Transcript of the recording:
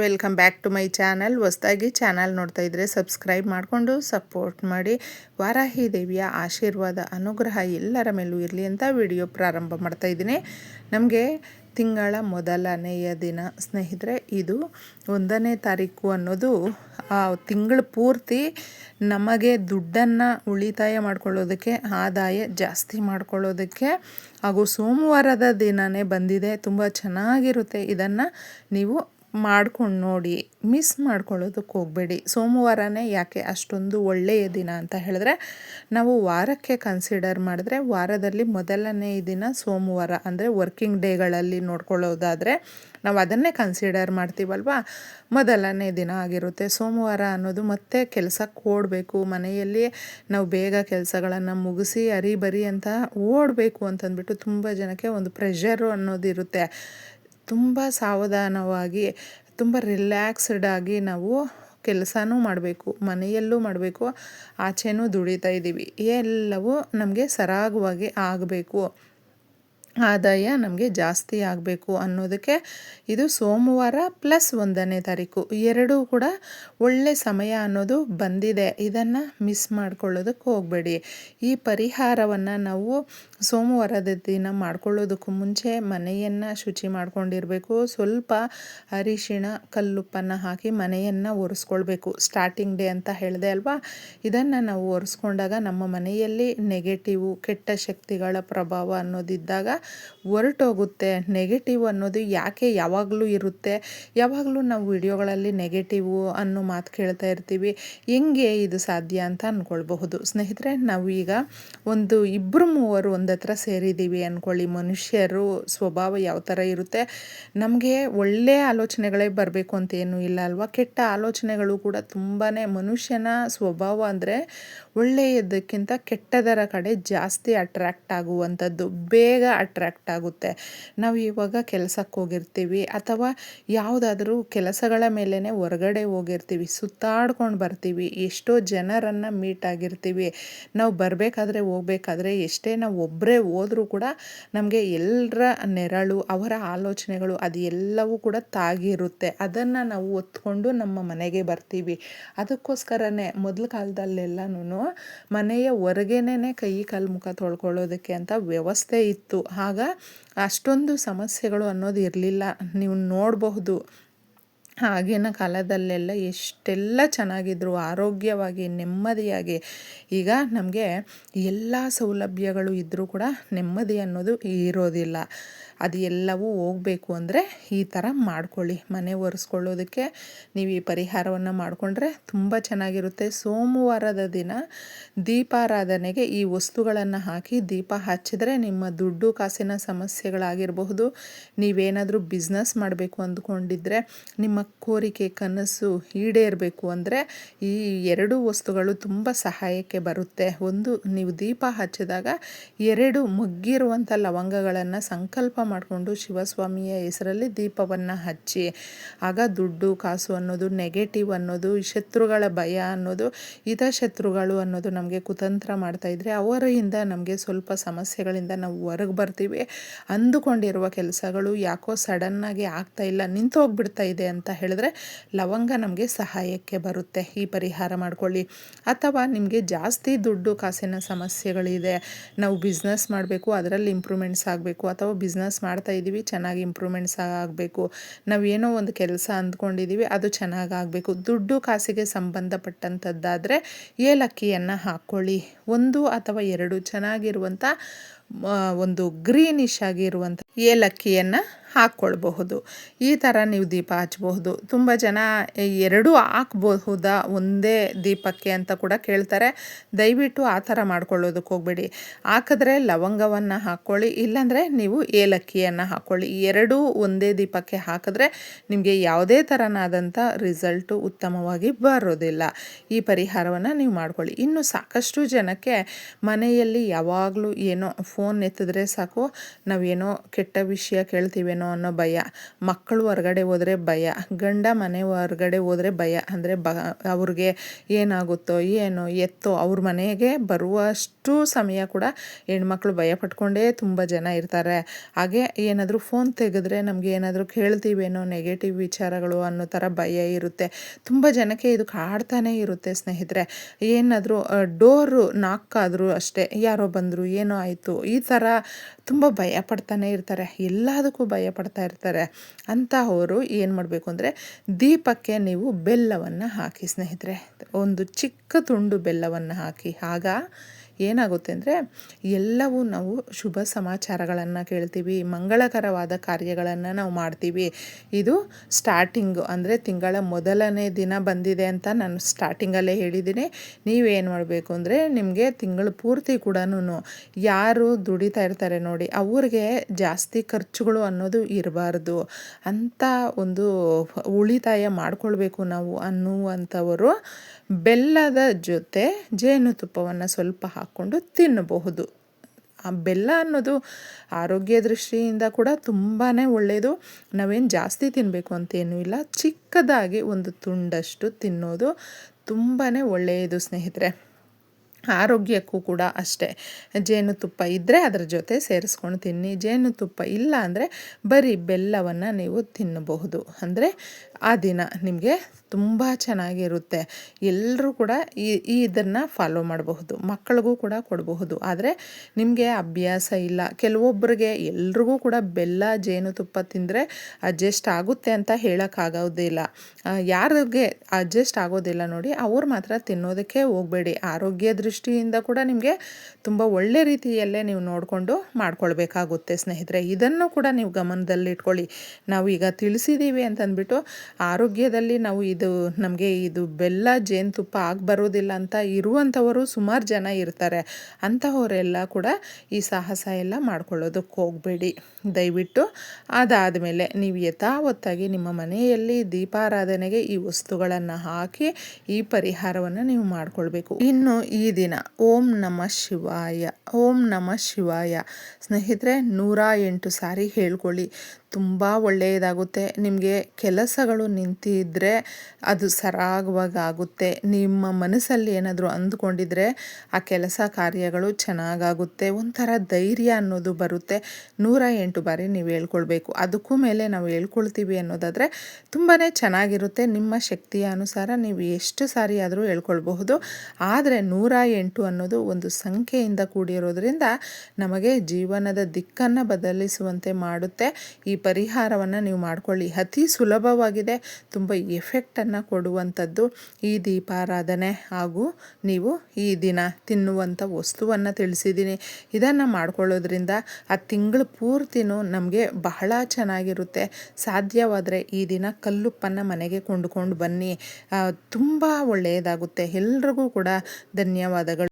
Welcome back to my channel. ಹೊಸ್ದಾಗಿ channel ನೋಡ್ತಾ ಇದ್ದರೆ ಸಬ್ಸ್ಕ್ರೈಬ್ ಮಾಡಿಕೊಂಡು ಸಪೋರ್ಟ್ ಮಾಡಿ. ವಾರಾಹಿ ದೇವಿಯ ಆಶೀರ್ವಾದ, ಅನುಗ್ರಹ ಎಲ್ಲರ ಮೇಲೂ ಇರಲಿ ಅಂತ ವಿಡಿಯೋ ಪ್ರಾರಂಭ ಮಾಡ್ತಾ ಇದ್ದೀನಿ. ನಮಗೆ ತಿಂಗಳ ಮೊದಲನೆಯ ದಿನ. ಸ್ನೇಹಿತರೆ, ಇದು ಒಂದನೇ ತಾರೀಕು ಅನ್ನೋದು ತಿಂಗಳು ಪೂರ್ತಿ ನಮಗೆ ದುಡ್ಡನ್ನು ಉಳಿತಾಯ ಮಾಡ್ಕೊಳ್ಳೋದಕ್ಕೆ, ಆದಾಯ ಜಾಸ್ತಿ ಮಾಡ್ಕೊಳ್ಳೋದಕ್ಕೆ ಹಾಗೂ ಸೋಮವಾರದ ದಿನವೇ ಬಂದಿದೆ. ತುಂಬ ಚೆನ್ನಾಗಿರುತ್ತೆ. ಇದನ್ನು ನೀವು ಮಾಡ್ಕೊಂಡು ನೋಡಿ ಮಿಸ್ ಮಾಡ್ಕೊಳ್ಳೋದಕ್ಕೆ ಹೋಗಬೇಡಿ. ಸೋಮವಾರನೇ ಯಾಕೆ ಅಷ್ಟೊಂದು ಒಳ್ಳೆಯ ದಿನ ಅಂತ ಹೇಳಿದ್ರೆ, ನಾವು ವಾರಕ್ಕೆ ಕನ್ಸಿಡರ್ ಮಾಡಿದ್ರೆ ವಾರದಲ್ಲಿ ಮೊದಲನೇ ದಿನ ಸೋಮವಾರ, ಅಂದರೆ ವರ್ಕಿಂಗ್ ಡೇಗಳಲ್ಲಿ ನೋಡ್ಕೊಳ್ಳೋದಾದರೆ ನಾವು ಅದನ್ನೇ ಕನ್ಸಿಡರ್ ಮಾಡ್ತೀವಲ್ವ? ಮೊದಲನೇ ದಿನ ಆಗಿರುತ್ತೆ. ಸೋಮವಾರ ಅನ್ನೋದು ಮತ್ತೆ ಕೆಲಸಕ್ಕೆ ಓಡಬೇಕು. ಮನೆಯಲ್ಲಿ ನಾವು ಬೇಗ ಕೆಲಸಗಳನ್ನು ಮುಗಿಸಿ, ಅರಿಬರಿ ಅಂತ ಓಡಬೇಕು ಅಂತಂದ್ಬಿಟ್ಟು ತುಂಬ ಜನಕ್ಕೆ ಒಂದು ಪ್ರೆಷರು ಅನ್ನೋದಿರುತ್ತೆ. ತುಂಬ ಸಾವಧಾನವಾಗಿ, ತುಂಬ ರಿಲ್ಯಾಕ್ಸ್ಡ್ ಆಗಿ ನಾವು ಕೆಲಸನೂ ಮಾಡಬೇಕು, ಮನೆಯಲ್ಲೂ ಮಾಡಬೇಕು, ಆಚೆನೂ ದುಡಿತಾ ಇದ್ದೀವಿ. ಎಲ್ಲವೂ ನಮಗೆ ಸರಾಗವಾಗಿ ಆಗಬೇಕು. ಆದಾಯ ನಮಗೆ ಜಾಸ್ತಿ ಆಗಬೇಕು ಅನ್ನೋದಕ್ಕೆ ಇದು ಸೋಮವಾರ ಪ್ಲಸ್ ಒಂದನೇ ತಾರೀಕು. ಎರಡೂ ಕೂಡ ಒಳ್ಳೆ ಸಮಯ ಅನ್ನೋದು ಬಂದಿದೆ. ಇದನ್ನು ಮಿಸ್ ಮಾಡ್ಕೊಳ್ಳೋದಕ್ಕೆ ಹೋಗಬೇಡಿ. ಈ ಪರಿಹಾರವನ್ನು ನಾವು ಸೋಮವಾರದ ದಿನ ಮಾಡ್ಕೊಳ್ಳೋದಕ್ಕೂ ಮುಂಚೆ ಮನೆಯನ್ನು ಶುಚಿ ಮಾಡ್ಕೊಂಡಿರಬೇಕು. ಸ್ವಲ್ಪ ಅರಿಶಿಣ, ಕಲ್ಲುಪ್ಪನ್ನು ಹಾಕಿ ಮನೆಯನ್ನು ಒರೆಸ್ಕೊಳ್ಬೇಕು. ಸ್ಟಾರ್ಟಿಂಗ್ ಡೇ ಅಂತ ಹೇಳಿದೆ ಅಲ್ವಾ? ಇದನ್ನು ನಾವು ಒರೆಸ್ಕೊಂಡಾಗ ನಮ್ಮ ಮನೆಯಲ್ಲಿ ನೆಗೆಟಿವು ಕೆಟ್ಟ ಶಕ್ತಿಗಳ ಪ್ರಭಾವ ಅನ್ನೋದಿದ್ದಾಗ ಹೊರಟೋಗುತ್ತೆ. ನೆಗೆಟಿವ್ ಅನ್ನೋದು ಯಾಕೆ ಯಾವಾಗಲೂ ಇರುತ್ತೆ? ಯಾವಾಗಲೂ ನಾವು ವಿಡಿಯೋಗಳಲ್ಲಿ ನೆಗೆಟಿವು ಅನ್ನೋ ಮಾತು ಕೇಳ್ತಾ ಇರ್ತೀವಿ. ಹೆಂಗೆ ಇದು ಸಾಧ್ಯ ಅಂತ ಅಂದ್ಕೊಳ್ಬಹುದು ಸ್ನೇಹಿತರೆ ನಾವು ಈಗ ಒಂದು ಇಬ್ಬರು ಮೂವರು ಒಂದು ಹತ್ರ ಸೇರಿದ್ದೀವಿ ಅಂದ್ಕೊಳ್ಳಿ ಮನುಷ್ಯರು ಸ್ವಭಾವ ಯಾವ ಥರ ಇರುತ್ತೆ, ನಮಗೆ ಒಳ್ಳೆಯ ಆಲೋಚನೆಗಳೇ ಬರಬೇಕು ಅಂತ ಏನೂ ಇಲ್ಲ ಅಲ್ವಾ? ಕೆಟ್ಟ ಆಲೋಚನೆಗಳು ಕೂಡ ತುಂಬಾ ಮನುಷ್ಯನ ಸ್ವಭಾವ ಅಂದರೆ ಒಳ್ಳೆಯದಕ್ಕಿಂತ ಕೆಟ್ಟದರ ಕಡೆ ಜಾಸ್ತಿ ಅಟ್ರ್ಯಾಕ್ಟ್ ಆಗುವಂಥದ್ದು, ಬೇಗ ಅಟ್ರ್ಯಾಕ್ಟ್ ಆಗುತ್ತೆ. ನಾವು ಇವಾಗ ಕೆಲಸಕ್ಕೆ ಹೋಗಿರ್ತೀವಿ ಅಥವಾ ಯಾವುದಾದ್ರೂ ಕೆಲಸಗಳ ಮೇಲೇ ಹೊರಗಡೆ ಹೋಗಿರ್ತೀವಿ, ಸುತ್ತಾಡ್ಕೊಂಡು ಬರ್ತೀವಿ, ಎಷ್ಟೋ ಜನರನ್ನು ಮೀಟ್ ಆಗಿರ್ತೀವಿ. ನಾವು ಬರಬೇಕಾದ್ರೆ ಹೋಗ್ಬೇಕಾದ್ರೆ ಎಷ್ಟೇ ನಾವು ಒಬ್ಬರೇ ಹೋದರೂ ಕೂಡ ನಮಗೆ ಎಲ್ಲರ ನೆರಳು, ಅವರ ಆಲೋಚನೆಗಳು ಅದು ಎಲ್ಲವೂ ಕೂಡ ತಾಗಿರುತ್ತೆ. ಅದನ್ನು ನಾವು ಒತ್ಕೊಂಡು ನಮ್ಮ ಮನೆಗೆ ಬರ್ತೀವಿ. ಅದಕ್ಕೋಸ್ಕರನೇ ಮೊದಲ ಕಾಲದಲ್ಲೆಲ್ಲನೂ ಮನೆಯ ಹೊರಗೇನೆ ಕೈ ಕಾಲು ಮುಖ ತೊಳ್ಕೊಳ್ಳೋದಕ್ಕೆ ಅಂತ ವ್ಯವಸ್ಥೆ ಇತ್ತು. ಆಗ ಅಷ್ಟೊಂದು ಸಮಸ್ಯೆಗಳು ಅನ್ನೋದು ಇರಲಿಲ್ಲ. ನೀವು ನೋಡಬಹುದು. ಆಗಿನ ಕಾಲದಲ್ಲೆಲ್ಲ ಎಷ್ಟೆಲ್ಲ ಚೆನ್ನಾಗಿದ್ರು, ಆರೋಗ್ಯವಾಗಿ, ನೆಮ್ಮದಿಯಾಗಿ. ಈಗ ನಮಗೆ ಎಲ್ಲ ಸೌಲಭ್ಯಗಳು ಇದ್ದರೂ ಕೂಡ ನೆಮ್ಮದಿ ಅನ್ನೋದು ಇರೋದಿಲ್ಲ. ಅದು ಎಲ್ಲವೂ ಹೋಗಬೇಕು ಅಂದರೆ ಈ ಥರ ಮಾಡ್ಕೊಳ್ಳಿ. ಮನೆ ಒರೆಸ್ಕೊಳ್ಳೋದಕ್ಕೆ ನೀವು ಈ ಪರಿಹಾರವನ್ನು ಮಾಡಿಕೊಂಡ್ರೆ ತುಂಬ ಚೆನ್ನಾಗಿರುತ್ತೆ. ಸೋಮವಾರದ ದಿನ ದೀಪಾರಾಧನೆಗೆ ಈ ವಸ್ತುಗಳನ್ನು ಹಾಕಿ ದೀಪ ಹಚ್ಚಿದ್ರೆ ನಿಮ್ಮ ದುಡ್ಡು ಕಾಸಿನ ಸಮಸ್ಯೆಗಳಾಗಿರಬಹುದು. ನೀವೇನಾದರೂ ಬಿಸ್ನೆಸ್ ಮಾಡಬೇಕು ಅಂದ್ಕೊಂಡಿದ್ರೆ, ನಿಮ್ಮ ಕೋರಿಕೆ, ಕನಸು ಈಡೇರಬೇಕು ಅಂದರೆ ಈ ಎರಡು ವಸ್ತುಗಳು ತುಂಬ ಸಹಾಯಕ್ಕೆ ಬರುತ್ತೆ. ಒಂದು, ನೀವು ದೀಪ ಹಚ್ಚಿದಾಗ ಎರಡು ಮುಗ್ಗಿರುವಂಥ ಲವಂಗಗಳನ್ನು ಸಂಕಲ್ಪ ಮಾಡಿಕೊಂಡು ಶಿವಸ್ವಾಮಿಯ ಹೆಸರಲ್ಲಿ ದೀಪವನ್ನು ಹಚ್ಚಿ, ಆಗ ದುಡ್ಡು, ಕಾಸು ಅನ್ನೋದು ನೆಗೆಟಿವ್ ಅನ್ನೋದು ಶತ್ರುಗಳ ಭಯ ಅನ್ನೋದು ಇತ ಶತ್ರುಗಳು ಅನ್ನೋದು ನಮಗೆ ಕುತಂತ್ರ ಮಾಡ್ತಾಯಿದ್ರೆ ಅವರಿಂದ ನಮಗೆ ಸ್ವಲ್ಪ ಸಮಸ್ಯೆಗಳಿಂದ ನಾವು ಹೊರಗೆ ಬರ್ತೀವಿ. ಅಂದುಕೊಂಡಿರುವ ಕೆಲಸಗಳು ಯಾಕೋ ಸಡನ್ನಾಗಿ ಆಗ್ತಾ ಇಲ್ಲ, ನಿಂತು ಹೋಗ್ಬಿಡ್ತಾ ಇದೆ ಅಂತ ಹೇಳಿದ್ರೆ ಲವಂಗ ನಮಗೆ ಸಹಾಯಕ್ಕೆ ಬರುತ್ತೆ. ಈ ಪರಿಹಾರ ಮಾಡ್ಕೊಳ್ಳಿ. ಅಥವಾ ನಿಮಗೆ ಜಾಸ್ತಿ ದುಡ್ಡು, ಕಾಸಿನ ಸಮಸ್ಯೆಗಳಿದೆ, ನಾವು ಬಿಸ್ನೆಸ್ ಮಾಡಬೇಕು, ಅದರಲ್ಲಿ ಇಂಪ್ರೂವ್ಮೆಂಟ್ಸ್ ಆಗಬೇಕು, ಅಥವಾ ಬಿಸ್ನೆಸ್ ಮಾಡ್ತಾ ಇದ್ದೀವಿ, ಚೆನ್ನಾಗಿ ಇಂಪ್ರೂವ್ಮೆಂಟ್ಸ್ ಆಗಬೇಕು. ನಾವು ಏನೋ ಒಂದು ಕೆಲಸ ಅಂದ್ಕೊಂಡಿದ್ದೀವಿ ಅದು ಚೆನ್ನಾಗಿ ಆಗಬೇಕು. ದುಡ್ಡು ಕಾಸಿಗೆ ಸಂಬಂಧಪಟ್ಟಂಥದ್ದಾದರೆ ಏಲಕ್ಕಿಯನ್ನು ಹಾಕ್ಕೊಳ್ಳಿ ಒಂದು ಅಥವಾ ಎರಡು ಚೆನ್ನಾಗಿರುವಂಥ ಒಂದು ಗ್ರೀನಿಶ್ ಆಗಿರುವಂಥ ಏಲಕ್ಕಿಯನ್ನು ಹಾಕ್ಕೊಳ್ಬಹುದು. ಈ ಥರ ನೀವು ದೀಪ ಹಚ್ಚಬಹುದು ತುಂಬ ಜನ ಎರಡೂ ಹಾಕ್ಬಹುದಾ ಒಂದೇ ದೀಪಕ್ಕೆ ಅಂತ ಕೂಡ ಕೇಳ್ತಾರೆ. ದಯವಿಟ್ಟು ಆ ಥರ ಮಾಡ್ಕೊಳ್ಳೋದಕ್ಕೆ ಹೋಗಬೇಡಿ. ಹಾಕಿದ್ರೆ ಲವಂಗವನ್ನು ಹಾಕ್ಕೊಳ್ಳಿ, ಇಲ್ಲಾಂದರೆ ನೀವು ಏಲಕ್ಕಿಯನ್ನು ಹಾಕ್ಕೊಳ್ಳಿ. ಎರಡೂ ಒಂದೇ ದೀಪಕ್ಕೆ ಹಾಕಿದ್ರೆ ನಿಮಗೆ ಯಾವುದೇ ಥರನಾದಂಥ ರಿಸಲ್ಟು ಉತ್ತಮವಾಗಿ ಬರೋದಿಲ್ಲ. ಈ ಪರಿಹಾರವನ್ನು ನೀವು ಮಾಡ್ಕೊಳ್ಳಿ. ಇನ್ನು ಸಾಕಷ್ಟು ಜನಕ್ಕೆ ಮನೆಯಲ್ಲಿ ಯಾವಾಗಲೂ ಏನೋ ಫೋನ್ ಎತ್ತಿದ್ರೆ ಸಾಕು, ನಾವೇನೋ ಕೆಟ್ಟ ವಿಷಯ ಕೇಳ್ತೀವೇನೋ ಏನೋ ಅನ್ನೋ ಭಯ. ಮಕ್ಕಳು ಹೊರಗಡೆ ಹೋದರೆ ಭಯ. ಗಂಡ ಮನೆ ಹೊರಗಡೆ ಹೋದರೆ ಭಯ. ಅಂದರೆ ಬ, ಅವ್ರಿಗೆ ಏನಾಗುತ್ತೋ, ಏನೋ ಎತ್ತೋ ಅವ್ರ ಮನೆಗೆ ಬರುವಷ್ಟು ಸಮಯ ಕೂಡ ಹೆಣ್ಮಕ್ಳು ಭಯ ಪಟ್ಕೊಂಡೇ ತುಂಬ ಜನ ಇರ್ತಾರೆ. ಹಾಗೆ ಏನಾದರೂ ಫೋನ್ ತೆಗೆದ್ರೆ ನಮಗೆ ಏನಾದರೂ ಕೇಳ್ತೀವೇನೋ ನೆಗೆಟಿವ್ ವಿಚಾರಗಳು ಅನ್ನೋ ಥರ ಭಯ ಇರುತ್ತೆ. ತುಂಬ ಜನಕ್ಕೆ ಇದು ಕಾಡ್ತಾನೆ ಇರುತ್ತೆ ಸ್ನೇಹಿತರೆ. ಏನಾದರೂ ಡೋರು ನಾಕಾದರೂ ಅಷ್ಟೇ, ಯಾರೋ ಬಂದರು, ಏನೋ ಆಯಿತು, ಈ ಥರ ತುಂಬ ಭಯ ಪಡ್ತಾನೆ ಇರ್ತಾರೆ, ಎಲ್ಲದಕ್ಕೂ ಭಯ ಪಡ್ತಾ ಇರ್ತಾರೆ. ಅಂತಹವರು ಏನು ಮಾಡಬೇಕು ಅಂದರೆ, ದೀಪಕ್ಕೆ ನೀವು ಬೆಲ್ಲವನ್ನು ಹಾಕಿ ಸ್ನೇಹಿತರೆ, ಒಂದು ಚಿಕ್ಕ ತುಂಡು ಬೆಲ್ಲವನ್ನು ಹಾಕಿ. ಆಗ ಏನಾಗುತ್ತೆ ಅಂದರೆ ಎಲ್ಲವೂ ನಾವು ಶುಭ ಸಮಾಚಾರಗಳನ್ನು ಕೇಳ್ತೀವಿ, ಮಂಗಳಕರವಾದ ಕಾರ್ಯಗಳನ್ನು ನಾವು ಮಾಡ್ತೀವಿ. ಇದು ಸ್ಟಾರ್ಟಿಂಗು ಅಂದರೆ ತಿಂಗಳ ಮೊದಲನೇ ದಿನ ಬಂದಿದೆ ಅಂತ ನಾನು ಸ್ಟಾರ್ಟಿಂಗಲ್ಲೇ ಹೇಳಿದ್ದೀನಿ. ನೀವೇನು ಮಾಡಬೇಕು ಅಂದರೆ ನಿಮಗೆ ತಿಂಗಳು ಪೂರ್ತಿ ಕೂಡ ಯಾರು ದುಡಿತಾ ಇರ್ತಾರೆ ನೋಡಿ, ಅವ್ರಿಗೆ ಜಾಸ್ತಿ ಖರ್ಚುಗಳು ಅನ್ನೋದು ಇರಬಾರ್ದು. ಅಂತ ಒಂದು ಉಳಿತಾಯ ಮಾಡಿಕೊಳ್ಬೇಕು ನಾವು ಅನ್ನುವಂಥವರು ಬೆಲ್ಲದ ಜೊತೆ ಜೇನುತುಪ್ಪವನ್ನು ಸ್ವಲ್ಪ ಹಾಕ್ಕೊಂಡು ತಿನ್ನಬಹುದು. ಆ ಬೆಲ್ಲ ಅನ್ನೋದು ಆರೋಗ್ಯ ದೃಷ್ಟಿಯಿಂದ ಕೂಡ ತುಂಬಾ ಒಳ್ಳೆಯದು ನಾವೇನು ಜಾಸ್ತಿ ತಿನ್ನಬೇಕು ಅಂತೇನೂ ಇಲ್ಲ. ಚಿಕ್ಕದಾಗಿ ಒಂದು ತುಂಡಷ್ಟು ತಿನ್ನೋದು ತುಂಬಾ ಒಳ್ಳೆಯದು ಸ್ನೇಹಿತರೆ. ಆರೋಗ್ಯಕ್ಕೂ ಕೂಡ ಅಷ್ಟೇ. ಜೇನುತುಪ್ಪ ಇದ್ದರೆ ಅದರ ಜೊತೆ ಸೇರಿಸ್ಕೊಂಡು ತಿನ್ನಿ. ಜೇನುತುಪ್ಪ ಇಲ್ಲ ಅಂದರೆ ಬರೀ ಬೆಲ್ಲವನ್ನು ನೀವು ತಿನ್ನಬಹುದು. ಅಂದರೆ ಆ ದಿನ ನಿಮಗೆ ತುಂಬ ಚೆನ್ನಾಗಿರುತ್ತೆ. ಎಲ್ಲರೂ ಕೂಡ ಈ ಇದನ್ನು ಫಾಲೋ ಮಾಡಬಹುದು. ಮಕ್ಕಳಿಗೂ ಕೂಡ ಕೊಡಬಹುದು. ಆದರೆ ನಿಮಗೆ ಅಭ್ಯಾಸ ಇಲ್ಲ. ಕೆಲವೊಬ್ಬರಿಗೆ ಎಲ್ರಿಗೂ ಕೂಡ ಬೆಲ್ಲ, ಜೇನುತುಪ್ಪ ತಿಂದರೆ ಅಡ್ಜಸ್ಟ್ ಆಗುತ್ತೆ ಅಂತ ಹೇಳೋಕ್ಕಾಗೋದಿಲ್ಲ ಯಾರಿಗೆ ಅಡ್ಜಸ್ಟ್ ಆಗೋದಿಲ್ಲ ನೋಡಿ, ಅವ್ರು ಮಾತ್ರ ತಿನ್ನೋದಕ್ಕೆ ಹೋಗಬೇಡಿ. ಆರೋಗ್ಯ ದೃಷ್ಟಿಯಿಂದ ಕೂಡ ನಿಮಗೆ ತುಂಬ ಒಳ್ಳೆ ರೀತಿಯಲ್ಲೇ ನೀವು ನೋಡಿಕೊಂಡು ಮಾಡ್ಕೊಳ್ಬೇಕಾಗುತ್ತೆ ಸ್ನೇಹಿತರೆ. ಇದನ್ನು ಕೂಡ ನೀವು ಗಮನದಲ್ಲಿಟ್ಕೊಳ್ಳಿ. ನಾವು ಈಗ ತಿಳಿಸಿದ್ದೀವಿ ಅಂತಂದ್ಬಿಟ್ಟು ಆರೋಗ್ಯದಲ್ಲಿ ನಾವು ಇದು ನಮಗೆ ಇದು ಬೆಲ್ಲ, ಜೇನುತುಪ್ಪ ಆಗಿ ಬರೋದಿಲ್ಲ ಅಂತ ಇರುವಂಥವರು ಸುಮಾರು ಜನ ಇರ್ತಾರೆ. ಅಂತಹವರೆಲ್ಲ ಕೂಡ ಈ ಸಾಹಸ ಎಲ್ಲ ಮಾಡ್ಕೊಳ್ಳೋದಕ್ಕೆ ಹೋಗಬೇಡಿ. ದಯವಿಟ್ಟು ಅದಾದ ಮೇಲೆ ನೀವು ಯಥಾವತ್ತಾಗಿ ನಿಮ್ಮ ಮನೆಯಲ್ಲಿ ದೀಪಾರಾಧನೆಗೆ ಈ ವಸ್ತುಗಳನ್ನು ಹಾಕಿ ಈ ಪರಿಹಾರವನ್ನು ನೀವು ಮಾಡಿಕೊಳ್ಬೇಕು. ಇನ್ನು ಈ ಓಂ ನಮ ಶಿವಾಯ. ಓಂ ನಮ ಶಿವಾಯ. ಸ್ನೇಹಿತರೆ, ನೂರ ಎಂಟು ಸಾರಿ ಹೇಳ್ಕೊಳ್ಳಿ. ತುಂಬ ಒಳ್ಳೆಯದಾಗುತ್ತೆ. ನಿಮಗೆ ಕೆಲಸಗಳು ನಿಂತಿದ್ದರೆ ಅದು ಸರಾಗವಾಗುತ್ತೆ. ನಿಮ್ಮ ಮನಸ್ಸಲ್ಲಿ ಏನಾದರೂ ಅಂದುಕೊಂಡಿದ್ರೆ ಆ ಕೆಲಸ ಕಾರ್ಯಗಳು ಚೆನ್ನಾಗಾಗುತ್ತೆ. ಒಂಥರ ಧೈರ್ಯ ಅನ್ನೋದು ಬರುತ್ತೆ. ನೂರ ಎಂಟು ಬಾರಿ ನೀವು ಹೇಳ್ಕೊಳ್ಬೇಕು. ಅದಕ್ಕೂ ಮೇಲೆ ನಾವು ಹೇಳ್ಕೊಳ್ತೀವಿ ಅನ್ನೋದಾದರೆ ತುಂಬಾ ಚೆನ್ನಾಗಿರುತ್ತೆ. ನಿಮ್ಮ ಶಕ್ತಿಯ ಅನುಸಾರ ನೀವು ಎಷ್ಟು ಸಾರಿ ಆದರೂ ಹೇಳ್ಕೊಳ್ಬಹುದು. ಆದರೆ ನೂರ ಎಂಟು ಅನ್ನೋದು ಒಂದು ಸಂಖ್ಯೆಯಿಂದ ಕೂಡಿರೋದ್ರಿಂದ ನಮಗೆ ಜೀವನದ ದಿಕ್ಕನ್ನು ಬದಲಿಸುವಂತೆ ಮಾಡುತ್ತೆ. ಈ ಪರಿಹಾರವನ್ನು ನೀವು ಮಾಡ್ಕೊಳ್ಳಿ. ಅತಿ ಸುಲಭವಾಗಿದೆ. ತುಂಬ ಎಫೆಕ್ಟನ್ನು ಕೊಡುವಂಥದ್ದು. ಈ ದೀಪಾರಾಧನೆ ಹಾಗೂ ನೀವು ಈ ದಿನ ತಿನ್ನುವಂಥ ವಸ್ತುವನ್ನು ತಿಳಿಸಿದ್ದೀನಿ. ಇದನ್ನು ಮಾಡ್ಕೊಳ್ಳೋದ್ರಿಂದ ಆ ತಿಂಗಳು ಪೂರ್ತಿನೂ ನಮಗೆ ಬಹಳ ಚೆನ್ನಾಗಿರುತ್ತೆ. ಸಾಧ್ಯವಾದರೆ ಈ ದಿನ ಕಲ್ಲುಪ್ಪನ್ನು ಮನೆಗೆ ಕೊಂಡುಕೊಂಡು ಬನ್ನಿ. ತುಂಬ ಒಳ್ಳೆಯದಾಗುತ್ತೆ. ಎಲ್ರಿಗೂ ಕೂಡ ಧನ್ಯವಾದಗಳು